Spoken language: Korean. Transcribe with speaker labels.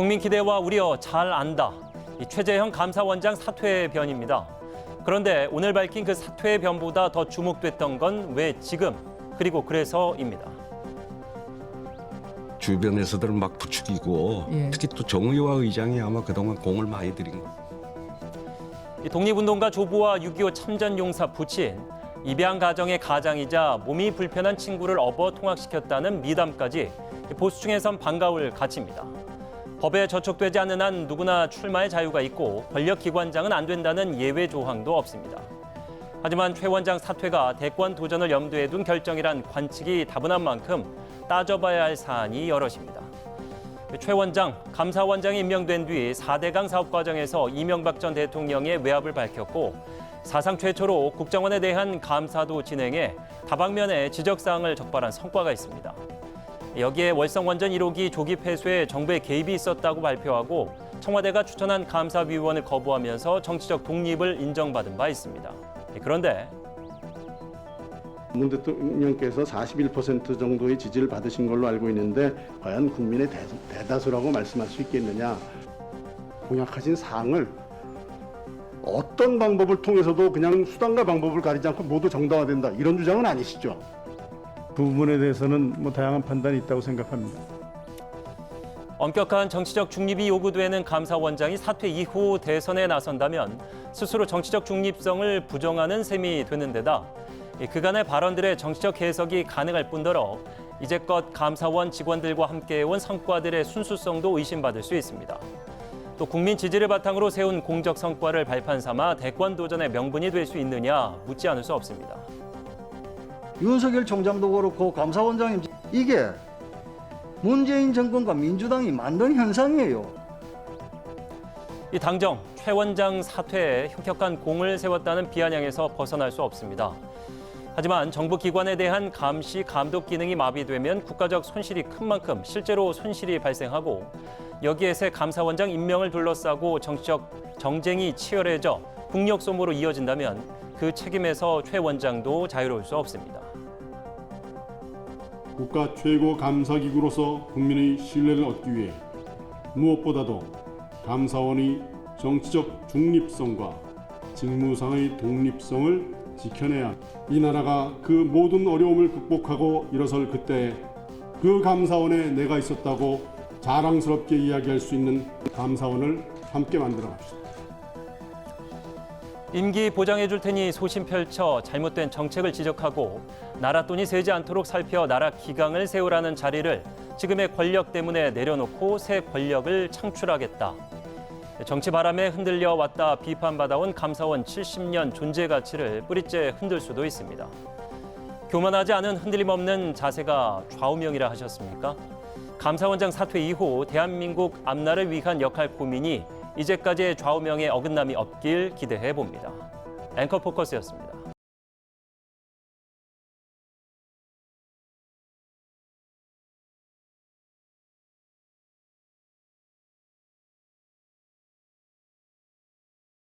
Speaker 1: 국민 기대와 우려 잘 안다. 이 최재형 감사원장 사퇴의 변입니다. 그런데 오늘 밝힌 그 사퇴의 변보다 더 주목됐던 건 왜 지금 그리고 그래서입니다.
Speaker 2: 주변에서들 막 부추기고
Speaker 3: 예.
Speaker 2: 특히 또 정의화 의장이 아마 그동안 공을 많이 들인 거.
Speaker 1: 이 독립운동가 조부와 6.25 참전용사 부친 입양 가정의 가장이자 몸이 불편한 친구를 업어 통학시켰다는 미담까지 보수층에선 반가울 가치입니다. 법에 저촉되지 않는 한 누구나 출마의 자유가 있고 권력기관장은 안 된다는 예외 조항도 없습니다. 하지만 최 원장 사퇴가 대권 도전을 염두에 둔 결정이란 관측이 다분한 만큼 따져봐야 할 사안이 여럿입니다. 최 원장, 감사원장이 임명된 뒤 4대강 사업 과정에서 이명박 전 대통령의 외압을 밝혔고 사상 최초로 국정원에 대한 감사도 진행해 다방면에 지적사항을 적발한 성과가 있습니다. 여기에 월성원전 1호기 조기 폐쇄에 정부의 개입이 있었다고 발표하고 청와대가 추천한 감사위원을 거부하면서 정치적 독립을 인정받은 바 있습니다. 그런데
Speaker 4: 문 대통령께서 41% 정도의 지지를 받으신 걸로 알고 있는데 과연 국민의 대, 대다수라고 말씀할 수 있겠느냐? 공약하신 사항을 어떤 방법을 통해서도 그냥 수단과 방법을 가리지 않고 모두 정당화된다 이런 주장은 아니시죠?
Speaker 5: 그 부분에 대해서는 뭐 다양한 판단이 있다고 생각합니다.
Speaker 1: 엄격한 정치적 중립이 요구되는 감사원장이 사퇴 이후 대선에 나선다면 스스로 정치적 중립성을 부정하는 셈이 되는 데다 이 그간의 발언들의 정치적 해석이 가능할 뿐더러 이제껏 감사원 직원들과 함께해온 성과들의 순수성도 의심받을 수 있습니다. 또 국민 지지를 바탕으로 세운 공적 성과를 발판 삼아 대권 도전의 명분이 될 수 있느냐 묻지 않을 수 없습니다.
Speaker 6: 윤석열 총장도 그렇고 감사원장님 이게 문재인 정권과 민주당이 만든 현상이에요.
Speaker 1: 이 당정 최 원장 사퇴에 혁혁한 공을 세웠다는 비아냥에서 벗어날 수 없습니다. 하지만 정부 기관에 대한 감시 감독 기능이 마비되면 국가적 손실이 큰 만큼 실제로 손실이 발생하고 여기에 새 감사원장 임명을 둘러싸고 정치적 정쟁이 치열해져 국력 소모로 이어진다면 그 책임에서 최 원장도 자유로울 수 없습니다.
Speaker 7: 국가 최고 감사기구로서 국민의 신뢰를 얻기 위해 무엇보다도 감사원이 정치적 중립성과 직무상의 독립성을 지켜내야. 이 나라가 그 모든 어려움을 극복하고 일어설 그때 그 감사원에 내가 있었다고 자랑스럽게 이야기할 수 있는 감사원을 함께 만들어 갑시다.
Speaker 1: 임기 보장해 줄 테니 소신 펼쳐 잘못된 정책을 지적하고 나라 돈이 새지 않도록 살펴 나라 기강을 세우라는 자리를 지금의 권력 때문에 내려놓고 새 권력을 창출하겠다. 정치 바람에 흔들려 왔다 비판받아온 감사원 70년 존재 가치를 뿌리째 흔들 수도 있습니다. 교만하지 않은 흔들림 없는 자세가 좌우명이라 하셨습니까? 감사원장 사퇴 이후 대한민국 앞날을 위한 역할 고민이 이제까지의 좌우명에 어긋남이 없길 기대해 봅니다. 앵커 포커스였습니다.